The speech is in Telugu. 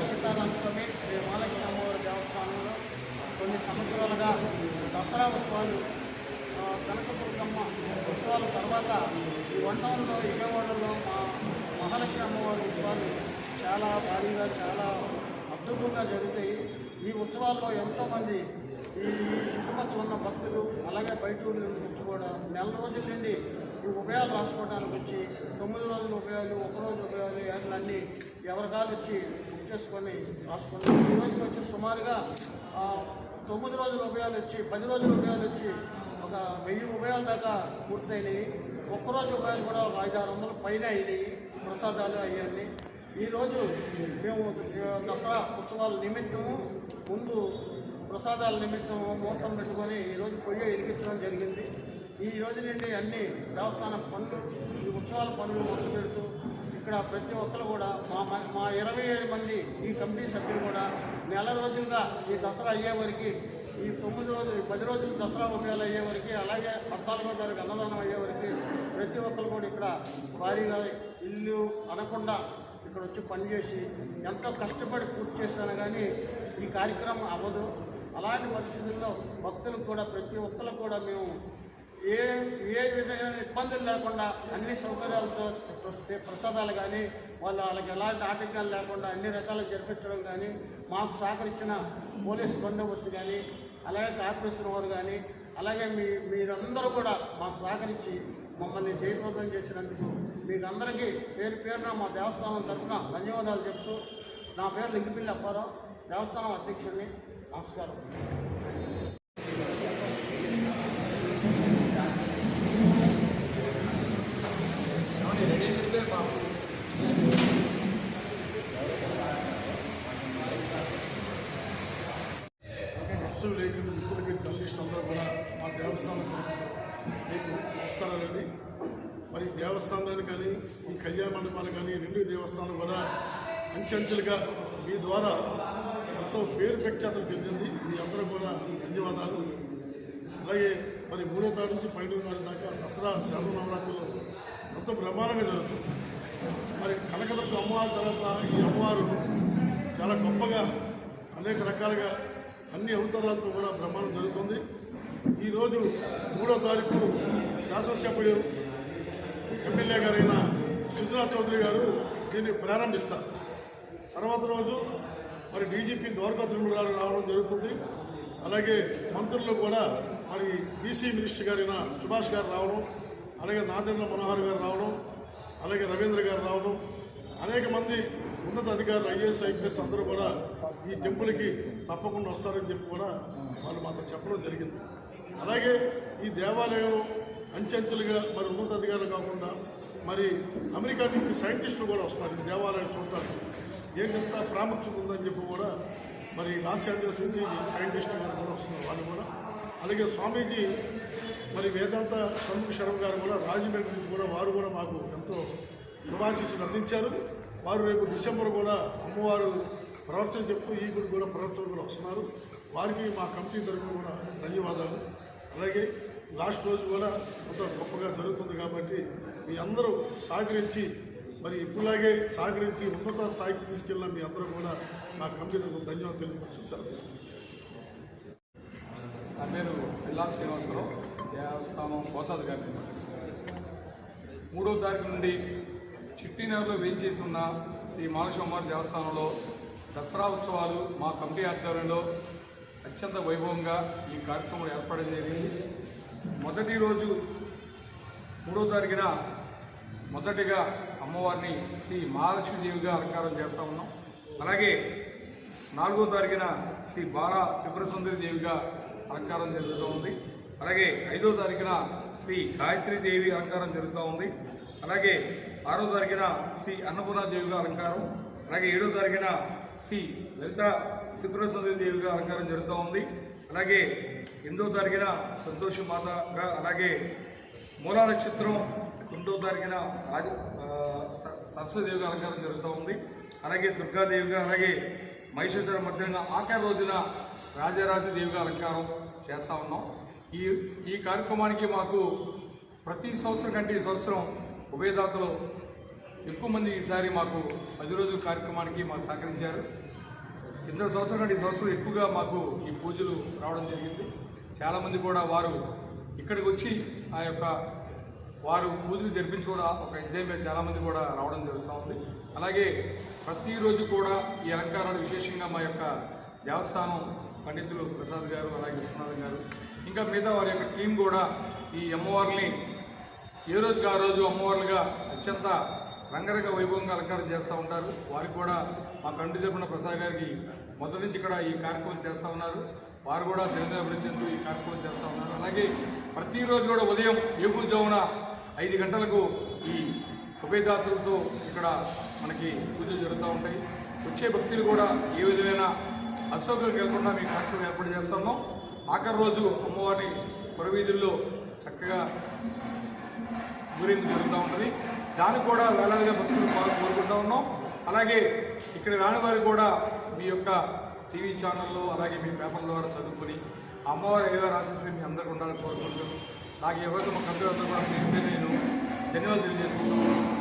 సీతారామ స్వామి శ్రీ మహాలక్ష్మి అమ్మవారి దేవస్థానంలో కొన్ని సంవత్సరాలుగా దసరా ఉత్సవాలు కనకదుర్గమ్మ ఉత్సవాల తర్వాత ఈ వంటంలో విజయవాడలో మా మహాలక్ష్మి అమ్మవారి ఉత్సవాలు చాలా భారీగా చాలా అద్భుతంగా జరుగుతాయి. ఈ ఉత్సవాల్లో ఎంతోమంది ఈ చుట్టుపక్కల ఉన్న భక్తులు అలాగే బయట నుంచి కూడా నెల రోజుల నుండి ఈ ఉపయాలు రాసుకోవడానికి వచ్చి తొమ్మిది రోజుల ఒక ఒకరోజు ఉపయోగాలు అన్నీ ఎవరికాలు వచ్చి చేసుకొని రాసుకొని ఈ రోజుకి వచ్చి సుమారుగా తొమ్మిది రోజుల ఉభయాలు వచ్చి పది రోజుల ఉభయాలు వచ్చి ఒక వెయ్యి ఉభయాల దాకా పూర్తయినవి ఒక్కరోజు ఉభయాలు కూడా ఒక ఐదు ఆరు వందల పైన అయినాయి ప్రసాదాలు అవన్నీ ఈరోజు మేము దసరా ఉత్సవాల నిమిత్తము ముందు ప్రసాదాల నిమిత్తం ముహూర్తం పెట్టుకొని ఈరోజు పొయ్యి ఎరిగించడం జరిగింది. ఈ రోజు నుండి అన్ని దేవస్థానం పనులు ఈ ఉత్సవాల పనులు మొదలు పెడుతూ ఇక్కడ ప్రతి ఒక్కరు కూడా మా మా ఇరవై ఏడు మంది ఈ కమిటీ సభ్యులు కూడా నెల రోజులుగా ఈ దసరా అయ్యే వరకు ఈ తొమ్మిది రోజులు పది రోజులు దసరా ఉపయోగాలు అయ్యే వరకు అలాగే పద్నాలుగో తారీఖు అన్నదానం అయ్యే వరకు ప్రతి ఒక్కరు కూడా ఇక్కడ భారీగా ఇల్లు అనకుండా ఇక్కడ వచ్చి పనిచేసి ఎంతో కష్టపడి పూర్తి చేశాను కానీ ఈ కార్యక్రమం అవ్వదు. అలాంటి పరిస్థితుల్లో భక్తులకు కూడా ప్రతి ఒక్కరు కూడా మేము ఏ ఏ విధమైన ఇబ్బందులు లేకుండా అన్ని సౌకర్యాలతో ప్రసాదాలు కానీ వాళ్ళు వాళ్ళకి ఎలాంటి ఆటంకాలు లేకుండా అన్ని రకాలు జరిపించడం కానీ మాకు సహకరించిన పోలీస్ బందోబస్తు కానీ అలాగే కార్పొరేషన్ వారు కానీ అలాగే మీ మీరందరూ కూడా మాకు సహకరించి మమ్మల్ని జయప్రదం చేసినందుకు మీకు అందరికీ పేరు పేరున మా దేవస్థానం తరఫున ధన్యవాదాలు చెప్తూ నా పేరు లింగిపిల్లి అప్పారావు దేవస్థానం అధ్యక్షుడిని. నమస్కారం. వస్తువు లేకుండా మిత్రులకి జర్నలిస్ట్ అందరూ కూడా మా దేవస్థానం మీకు నమస్కారాలండి మరి దేవస్థానాలు దేవస్థానాన్ని కానీ ఈ కళ్యాణ మండపాలు కానీ రెండు దేవస్థానం కూడా అంచెంచెలుగా మీ ద్వారా ఎంతో పేరు ప్రఖ్యాతలు చెందింది. మీ అందరూ కూడా ధన్యవాదాలు. అలాగే మరి మూడో తారీఖు నుంచి పన్నెండో తారీఖు దాకా దసరా శారద నవరాత్రులు ఎంతో బ్రహ్మాండంగా జరుగుతుంది. మరి కనకదుర్గ అమ్మవారి తర్వాత ఈ అమ్మవారు చాలా గొప్పగా అనేక రకాలుగా అన్ని అవతారాలతో కూడా బ్రహ్మాండం జరుగుతుంది. ఈరోజు మూడో తారీఖు శాసనసభ్యుడు ఎమ్మెల్యే గారైన సుజనా చౌదరి గారు దీన్ని ప్రారంభిస్తారు. తర్వాత రోజు మరి డీజీపీ ద్వారకా తిరుమల గారు రావడం జరుగుతుంది. అలాగే మంత్రులు కూడా మరి బీసీ మినిస్టర్ గారైన సుభాష్ గారు రావడం అలాగే నాదేంద్ర మనోహర్ గారు రావడం అలాగే రవీంద్ర గారు రావడం అనేక మంది ఉన్నత అధికారులు ఐఏఎస్ ఐపీఎస్ అందరూ కూడా ఈ టెంపుల్కి తప్పకుండా వస్తారని చెప్పి కూడా వాళ్ళు మాతో చెప్పడం జరిగింది. అలాగే ఈ దేవాలయం అంచెంచెలుగా మరి ఉన్నత అధికారులు కాకుండా మరి అమెరికా నుంచి సైంటిస్టులు కూడా వస్తారు ఈ దేవాలయం చూడటానికి. ఏంటంత ప్రాముఖ్యత ఉందని చెప్పి కూడా మరి లాస్ ఏంజలస్ నుంచి సైంటిస్టులు గారు కూడా వస్తున్నారు వాళ్ళు కూడా. అలాగే స్వామీజీ మరి వేదాంత షణ్ముఖ శర్మ గారు కూడా రాజమండ్రి నుంచి కూడా వారు కూడా మాకు ఎంతో శుభాశీస్సులు అందించారు. వారు రేపు డిసెంబర్ కూడా అమ్మవారు ప్రవర్తన చెప్పు ఈ గుడి కూడా ప్రవర్తన కూడా వస్తున్నారు. వారికి మా కమిటీ తరఫున కూడా ధన్యవాదాలు. అలాగే లాస్ట్ రోజు కూడా కొంత గొప్పగా జరుగుతుంది కాబట్టి మీ అందరూ సహకరించి మరి ఇప్పుడులాగే సహకరించి ఉన్నత స్థాయికి తీసుకెళ్ళిన మీ అందరూ కూడా మా కమిటీ తరఫున ధన్యవాదాలు తెలియపరుస్తారు నా పేరు పిల్లా శ్రీనివాసరావు దేవస్థానం కోసాధికారి మూడో తారీఖు నుండి చిట్టినగర్లో వేయించేసి ఉన్న శ్రీ మాలశోమార్ దేవస్థానంలో దసరా ఉత్సవాలు మా కమిటీ ఆధ్వర్యంలో అత్యంత వైభవంగా ఈ కార్యక్రమం ఏర్పడడం జరిగింది. మొదటి రోజు మూడో తారీఖున మొదటిగా అమ్మవారిని శ్రీ మహాలక్ష్మీదేవిగా అలంకారం చేస్తూ ఉన్నాం. అలాగే నాలుగో తారీఖున శ్రీ బాలా త్రిపుర దేవిగా అలంకారం జరుగుతూ ఉంది. అలాగే ఐదో తారీఖున శ్రీ గాయత్రి దేవి అలంకారం జరుగుతూ ఉంది. అలాగే ఆరో తారీఖున శ్రీ అన్నపూర్ణాదేవిగా అలంకారం అలాగే ఏడో తారీఖున శ్రీ లలిత త్రిపుర దేవిగా అలంకారం జరుగుతూ ఉంది. అలాగే ఎనిమిదో తారీఖున సంతోష మాతగా అలాగే మూలా నక్షత్రం తొమ్మిదో తారీఖున ఆది ఆ, అలంకారం జరుగుతూ ఉంది. అలాగే దుర్గాదేవిగా అలాగే మహిషేశ్వర మధ్యంగా ఆఖరి రోజున రాజరాజు దేవిగా అలంకారం చేస్తూ ఉన్నాం. ఈ ఈ కార్యక్రమానికి మాకు ప్రతి సంవత్సరం కంటే ఈ సంవత్సరం ఉభయదాతలు ఎక్కువ మంది ఈసారి మాకు పది రోజుల కార్యక్రమానికి మాకు సహకరించారు. కింద సంవత్సరం కంటే ఈ సంవత్సరం ఎక్కువగా మాకు ఈ పూజలు రావడం జరిగింది. చాలామంది కూడా వారు ఇక్కడికి వచ్చి ఆ యొక్క వారు పూజలు జరిపించుకోవడం ఒక ఇదే మీద చాలామంది కూడా రావడం జరుగుతూ ఉంది. అలాగే ప్రతిరోజు కూడా ఈ అలంకారాలు విశేషంగా మా యొక్క దేవస్థానం పండితులు ప్రసాద్ గారు అలాగే విశ్వనాథ్ గారు ఇంకా మిగతా వారి యొక్క టీం కూడా ఈ అమ్మవారిని ఏ రోజుకి ఆ రోజు అమ్మవార్లుగా అత్యంత రంగరంగ వైభవంగా అలంకారం చేస్తూ ఉంటారు. వారికి కూడా మా తండ్రి తరపున ప్రసాద్ గారికి మొదటి నుంచి ఇక్కడ ఈ కార్యక్రమం చేస్తూ ఉన్నారు. వారు కూడా తెలుగు అభివృద్ధి చెందుతూ ఈ కార్యక్రమం చేస్తూ ఉన్నారు. అలాగే ప్రతిరోజు కూడా ఉదయం ఏగుజామున ఐదు గంటలకు ఈ ఉభయదాతలతో ఇక్కడ మనకి పూజలు జరుగుతూ ఉంటాయి. వచ్చే భక్తులు కూడా ఏ విధమైన అశోకులు కలగకుండా మీ కార్యక్రమం ఏర్పాటు చేస్తున్నాం ఆఖరి రోజు అమ్మవారిని పురవీధుల్లో చక్కగా ఊరేగింపు జరుగుతూ ఉంటుంది దానికి కూడా వేలాదిగా భక్తులు కోరుకుంటూ ఉన్నాం. అలాగే ఇక్కడ రాని వారు కూడా మీ యొక్క టీవీ ఛానల్లో అలాగే మీ పేపర్ల ద్వారా చదువుకొని అమ్మవారు ఏదో రాసేసి మీ అందరికీ ఉండాలని కోరుకుంటూ నాకు ఈ మా కంపెనీ అందరూ కూడా నేను ధన్యవాదాలు తెలియజేసుకుంటాను